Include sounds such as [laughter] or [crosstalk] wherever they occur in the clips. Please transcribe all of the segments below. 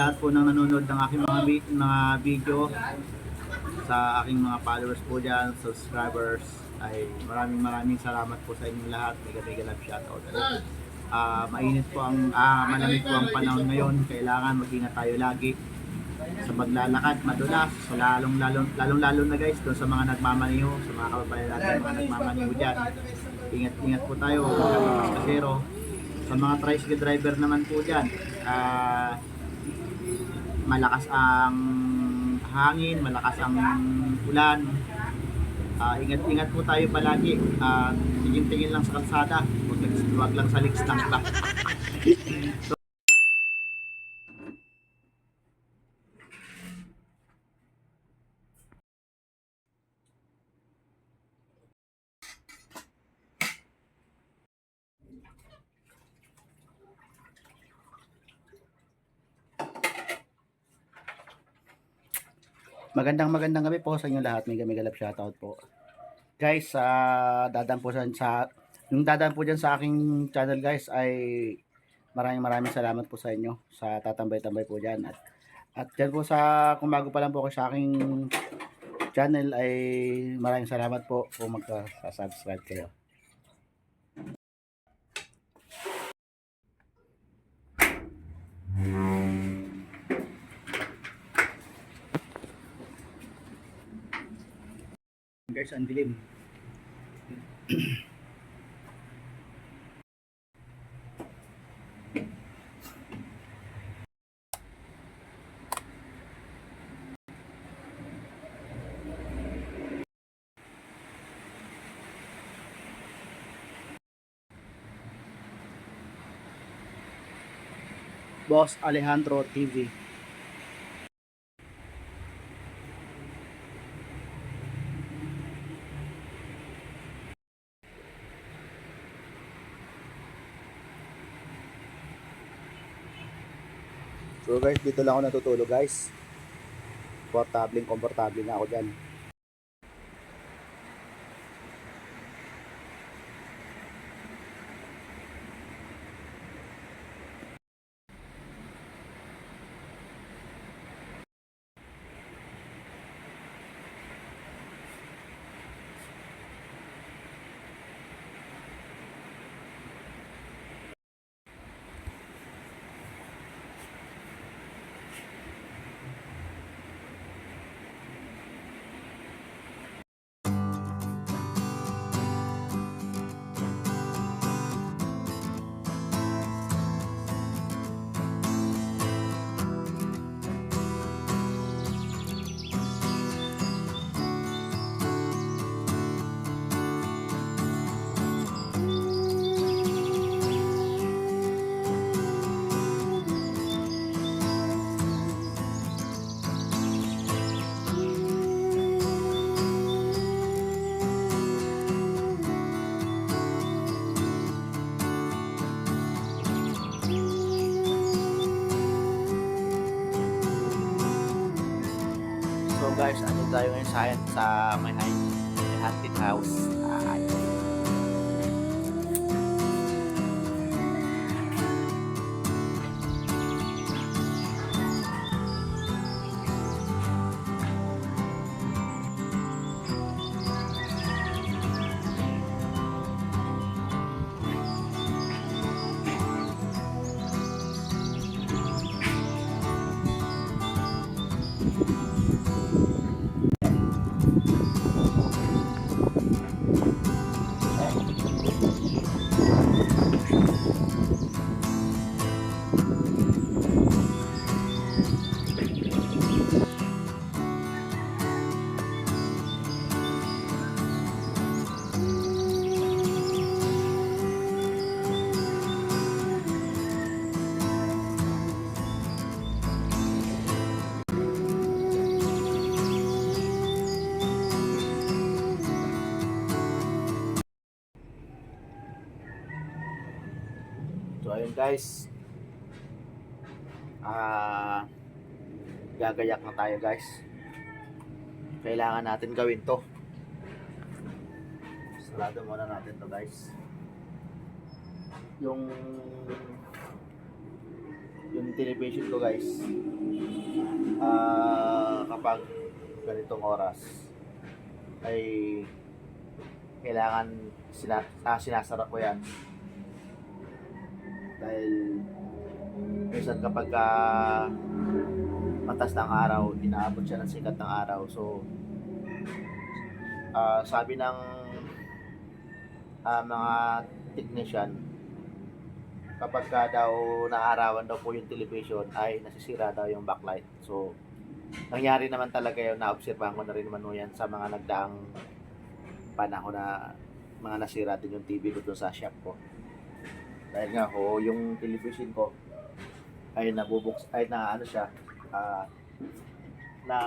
lahat po ng nanonood ng aking mga, mga video sa aking mga followers po dyan, subscribers ay maraming maraming salamat po sa inyong lahat. Mega mega love shoutout. Ah, mainit po ang ah, malamig po ang panahon ngayon. Kailangan mag-ingat tayo lagi sa paglalakad, madulas, so lalong lalong lalong lalo na guys doon sa mga nagmamaniho, sa mga kababayan natin mga nagmamaniho diyan. Ingat-ingat po tayo, kami mas kasero. Sa mga tricycle driver naman po diyan, ah malakas ang hangin, malakas ang ulan. Ah, ingat-ingat po tayo palagi. Ah, tingin-tingin lang sa kalsada, huwag, lang sa liks lang ba. Magandang magandang gabi po sa inyo lahat. Mega love shoutout po. Guys, sa dadaan po sa, sa yung dadaan po dyan sa aking channel guys ay maraming maraming salamat po sa inyo sa tatambay-tambay po dyan. At, at dyan po sa kung bago pa lang po kayo sa aking channel ay maraming salamat po kung magka-subscribe kayo. Guys, ang dilim. Boss Alejandro TV. Guys, dito lang ako natutulog guys. Komportable, komportable na ako dyan. Guys, ano tayo ngayon sa, sa may, may haunted house. So ayun guys. Ah gagayak na tayo guys. Kailangan natin gawin to. Sarado muna natin to guys. Yung yung television ko guys, ah kapag ganitong oras, ay kailangan sina, ah, sinasara ko yan. Dahil minsan kapag ah, matas ng araw, inaabot siya ng sikat ng araw. So, ah, sabi ng ah, mga technician, kapag ka daw naarawan daw po yung television, ay nasisira daw yung backlight. So, nangyari naman talaga yun, naobserbahan ko na rin naman yan sa mga nagdaang panahon na mga nasira din yung TV ko doon sa shop ko. Dahil nga ho, yung television ko ay nabubuks, ay na ano siya, ah, na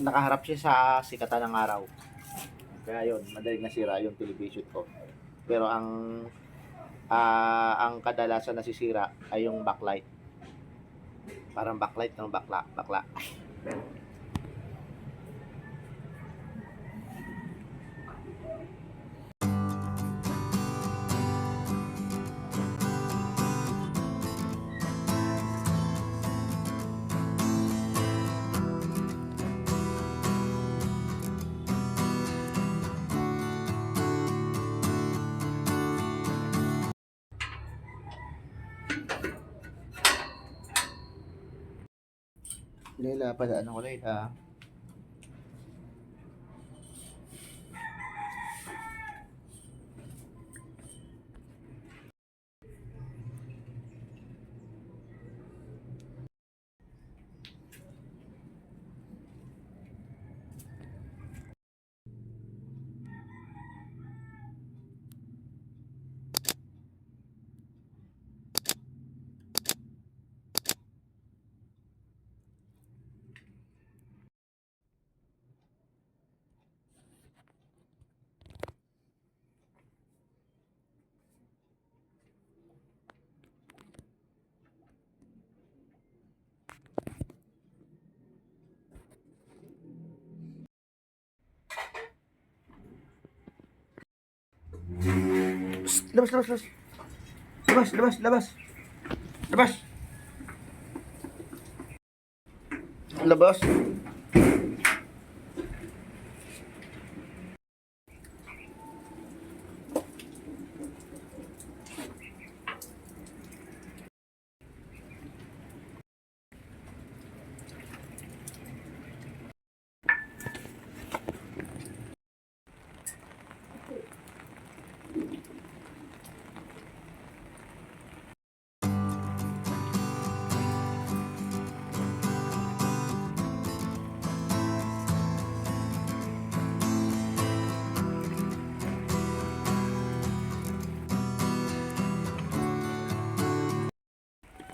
nakaharap siya sa sikatan ng araw. Kaya yun, madaling nasira yung television ko. Pero ang ah, ang kadalasan nasisira ay yung backlight. Parang backlight ng bakla, bakla. Leila, padaan ko Leila. Labas, labas, labas. Labas, labas, labas. Labas. Labas.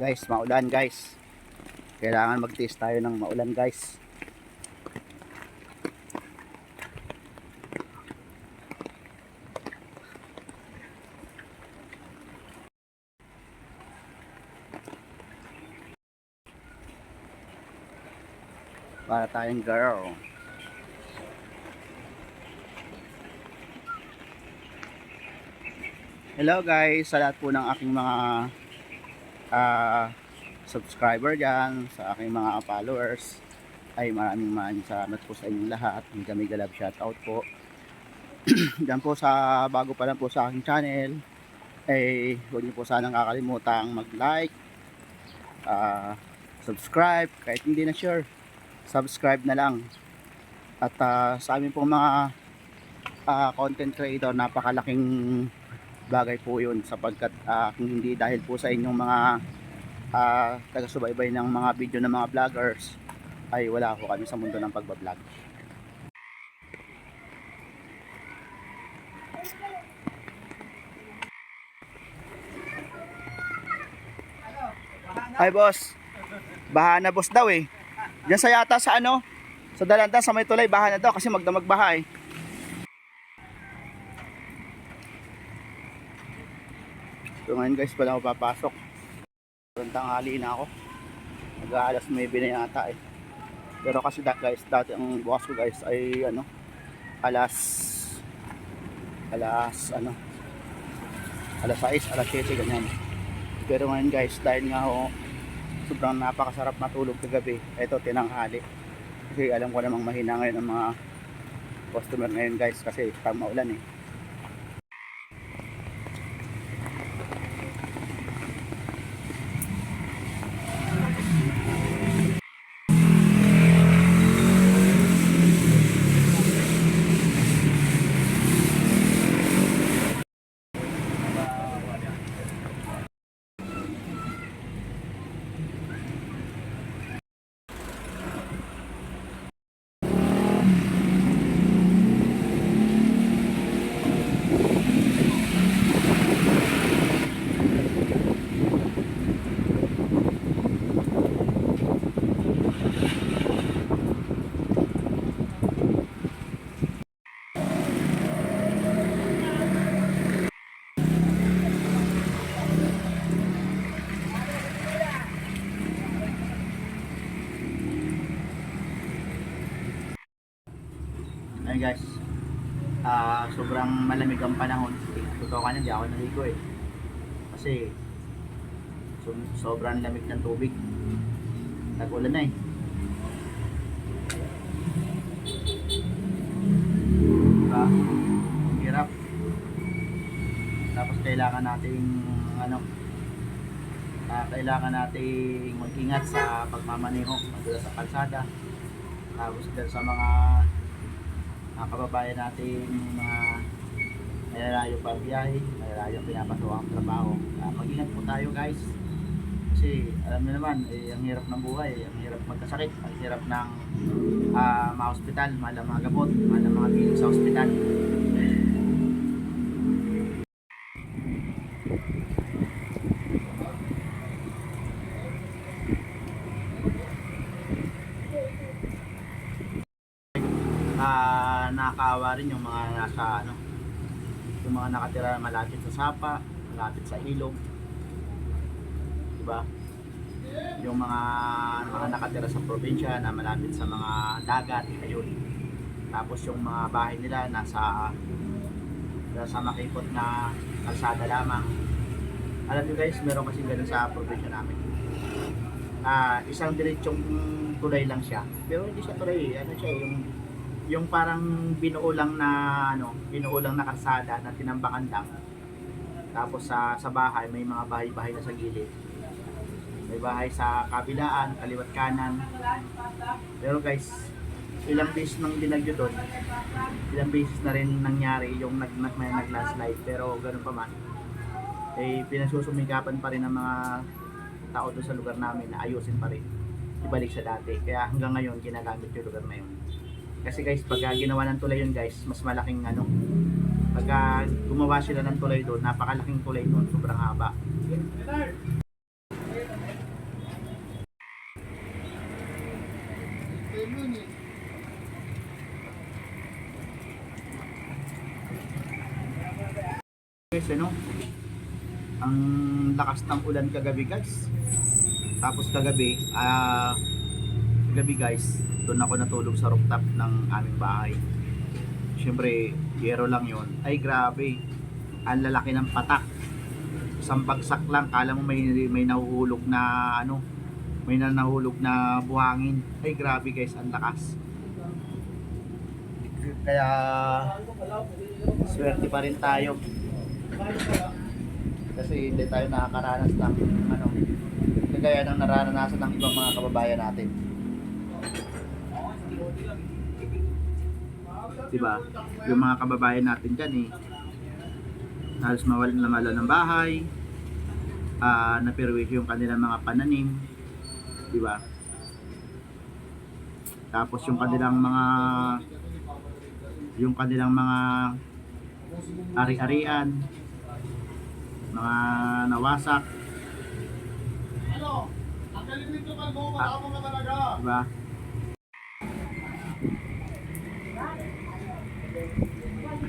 Guys, maulan guys. Kailangan mag-test tayo ng maulan guys. Para tayong girl. Hello guys, sa lahat po ng aking mga ah subscriber dyan, sa aking mga followers, ay maraming maraming salamat po sa inyong lahat. Mega mega love shoutout po. [clears throat] dyan po sa bago pa lang po sa aking channel, ay huwag niyo po sanang kakalimutang mag-like, ah, subscribe, kahit hindi na sure, subscribe na lang. At ah, sa amin pong mga ah, content creator, napakalaking bagay po yun sapagkat ah, kung hindi dahil po sa inyong mga ah, taga-subaybay ng mga video ng mga vloggers ay wala po kami sa mundo ng pagbablog. Hi boss. Baha na boss daw eh. Diyan sa yata sa ano? Sa dalanda sa may tulay baha na daw kasi magdamag baha eh. So ngayon guys, wala ako papasok. Parang tanghali na ako. Nag-aalas may na yata eh. Pero kasi da, guys, dati ang bukas ko guys ay ano, alas, alas, ano, alas 6, alas 7, ganyan. Pero ngayon guys, dahil nga ho, sobrang napakasarap matulog kagabi. Ito, tinanghali. Kasi alam ko namang mahina ngayon ang mga customer ngayon guys kasi pag maulan eh. Guys, ah sobrang malamig ang panahon. Totoo ka na, di ako naligo eh. Kasi so- sobrang lamig ng tubig. Tag-ulan na eh. Diba? Hirap. Tapos kailangan nating ano, ah, kailangan nating mag-ingat sa pagmamaneho, madulas sa kalsada. Tapos sa mga mga kababayan natin mga nalalayo pa biyahe, nalalayo pinapasok ang trabaho. Ah, mag-ingat po tayo guys. Kasi alam niyo naman, eh, ang hirap ng buhay, ang hirap magkasakit, ang hirap ng ah, mga hospital, mahal mga gamot, mahal mga biling sa hospital. ah nakakaawa rin yung mga nasa ano yung mga nakatira malapit sa sapa malapit sa ilog. Di ba yung mga mga nakatira sa probinsya na malapit sa mga dagat ayun. Tapos yung mga bahay nila nasa nasa makipot na kalsada lamang. Alam nyo guys meron kasi ganun sa probinsya namin. Ah isang diretsong tulay lang siya. Pero hindi siya tulay ano siya yung yung parang binuo lang na ano, binuo lang na kalsada na tinambakan lang. Tapos sa sa bahay may mga bahay-bahay na sa gilid. May bahay sa kabilaan, kaliwat kanan. Pero guys, ilang beses nang binagyo doon, ilang beses na rin nangyari yung nag, nag may nag-landslide pero ganun pa man. Eh pinasusumigapan pa rin ng mga tao doon sa lugar namin na ayusin pa rin ibalik sa dati. Kaya hanggang ngayon ginagamit yung lugar na yun. Kasi guys, pag ah, ginawa ng tulay yun guys, mas malaking ano. Pag ah, gumawa sila ng tulay doon, napakalaking tulay doon, sobrang haba. Guys, ano? Ang lakas ng ulan kagabi guys. Tapos kagabi, ah kagabi guys, doon ako natulog sa rooftop ng aming bahay. Siyempre, yero lang yon. Ay grabe, ang lalaki ng patak. Isang bagsak lang, kala mo may, may nahuhulog na ano, may na nahulog na buhangin. Ay grabe guys, ang lakas. Kaya, swerte pa rin tayo. Kasi hindi tayo nakakaranas ng ano, kagaya ng nararanasan ng ibang mga kababayan natin. Diba? Yung mga kababayan natin dyan eh, halos mawalan na mawalan ng bahay, ah napirwisyo yung kanilang mga pananim, diba? Tapos yung kanilang mga yung kanilang mga ari-arian, mga nawasak, diba?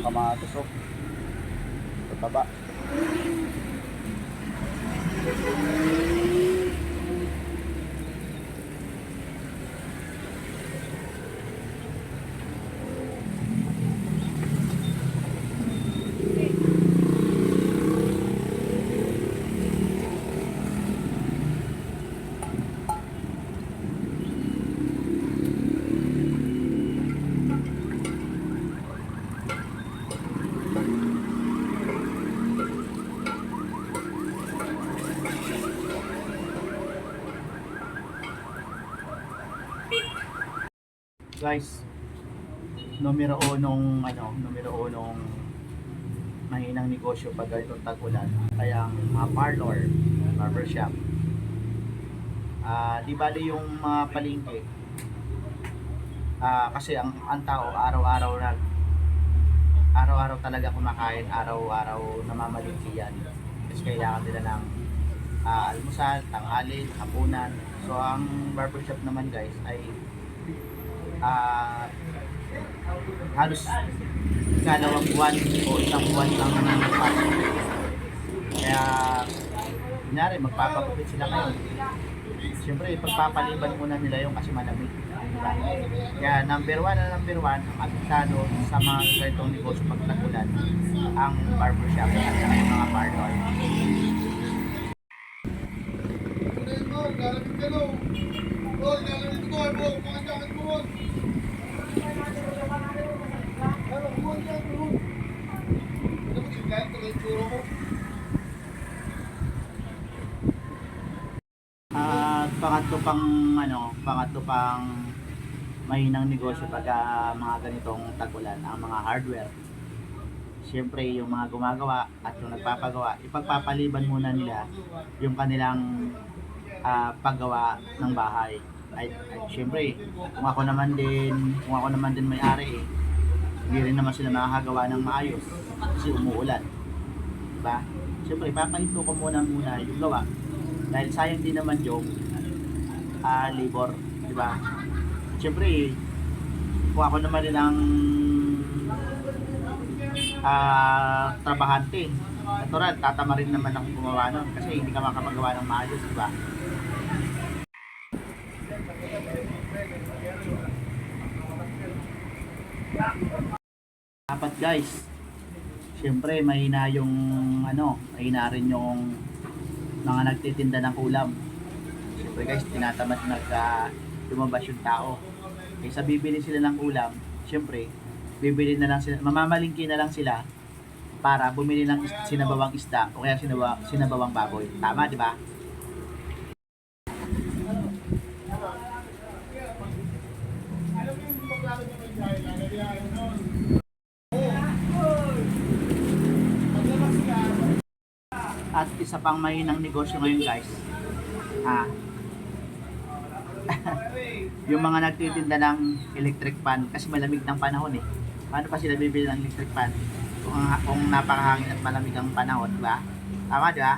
ng kamatis oh. Pataba. Guys, numero unong ano, numero unong mahinang negosyo pag ganitong tag-ulan. Kaya ang mga parlor, barbershop. Ah, di bali yung mga palengke. Ah, kasi ang, ang tao araw-araw nag araw-araw talaga kumakain, araw-araw namamalingki yan. Kasi kailangan nila ng ah, almusal, tanghali, hapunan. So ang barbershop naman guys ay ah halos kalawang buwan o isang buwan lang nangangapas. Kaya, kunyari, magpapagupit sila ngayon. Siyempre, pagpapaliban muna nila yung kasi malamig. Kaya, number one na number one, ang apisado sa mga ganitong negosyo pag nagulan, ang barbershop at saka yung mga parlor. At pangatlo pang ano, pangatlo pang mahinang negosyo pag ah, mga ganitong tagulan, ang mga hardware. Siyempre, yung mga gumagawa at yung nagpapagawa, ipagpapaliban muna nila yung kanilang ah, paggawa ng bahay. Ay, ay siyempre, kung ako naman din, kung ako naman din may-ari eh, hindi rin naman sila makakagawa ng maayos kasi umuulan. Diba? Siyempre, papahinto ko muna muna yung gawa dahil sayang din naman yung ah, labor, di ba? Siyempre, kung ako naman din ang ah, trabahante, natural, tatama rin naman akong gumawa nun kasi hindi ka makapagawa ng maayos, di ba? Dapat guys, siyempre mahina yung ano, mahina rin yung mga nagtitinda ng ulam. Siyempre guys, tinatamad nag uh, lumabas yung tao. Kaysa bibili sila ng ulam, siyempre, bibili na lang sila, mamamalingki na lang sila para bumili ng sinabawang isda o kaya sinabaw, sinabawang baboy. Tama, di ba? At isa pang mahinang negosyo ngayon guys. Ah. [laughs] yung mga nagtitinda ng electric fan kasi malamig ng panahon eh. Paano pa sila bibili ng electric fan? Kung, kung napakahangin at malamig ang panahon, di ba? Tama, di ba?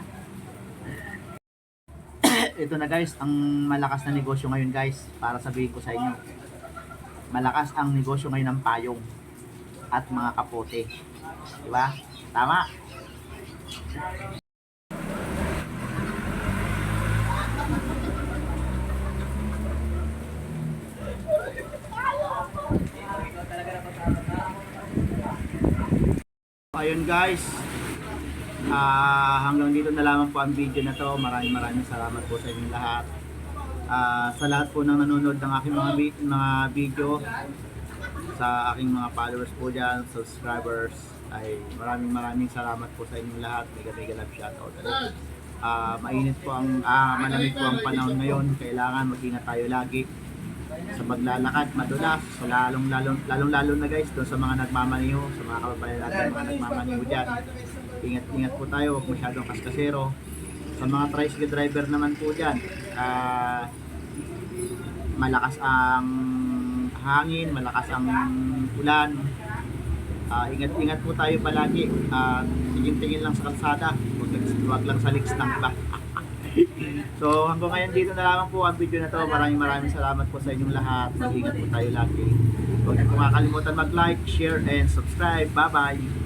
[coughs] Ito na guys, ang malakas na negosyo ngayon guys, para sabihin ko sa inyo. Malakas ang negosyo ngayon ng payong at mga kapote. Di ba? Tama? Ayun guys. Ah, hanggang dito na lamang po ang video na to. Maraming maraming salamat po sa inyong lahat. Ah, sa lahat po ng nanonood ng aking mga mga video sa aking mga followers po dyan, subscribers ay maraming maraming salamat po sa inyong lahat. Mega mega love shoutout. Ah, mainit po ang ah, malamig po ang panahon ngayon. Kailangan mag-ingat tayo lagi sa paglalakad, madulas, so lalong lalong lalong lalo na guys doon sa mga nagmamaniho, sa mga kababayan natin mga nagmamaniho diyan. Ingat ingat po tayo, huwag masyadong kaskasero. Sa mga tricycle driver naman po diyan, ah malakas ang hangin, malakas ang ulan. Ah, ingat-ingat po tayo palagi. Ah, tingin-tingin lang sa kalsada, huwag, huwag lang sa liks ng iba. So hanggang ngayon dito na lamang po ang video na to. Maraming maraming salamat po sa inyong lahat. Mag-ingat po tayo lagi. Huwag niyo po kakalimutan mag-like, share, and subscribe. Bye-bye!